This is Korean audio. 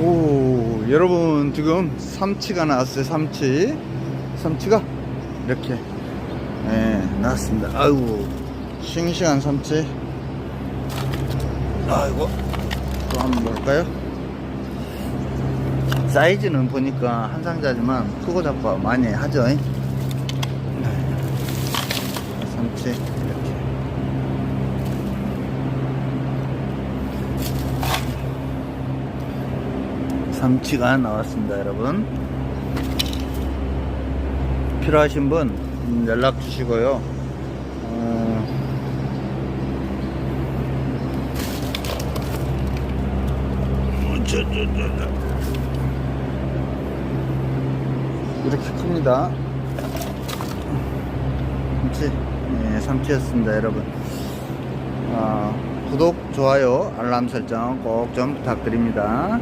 오, 여러분 지금 삼치가 나왔어요. 삼치. 삼치가 이렇게 예, 나왔습니다. 아이고, 싱싱한 삼치. 아이고, 또 한번 볼까요? 사이즈는 보니까 한 상자지만 크고 작고 많이 하죠. 네. 삼치 이렇게. 삼치가 나왔습니다, 여러분. 필요하신 분 음, 연락 주시고요. 어. 이렇게 큽니다. 삼치, 네, 삼치였습니다, 여러분. 아, 구독, 좋아요, 알람 설정 꼭 좀 부탁드립니다.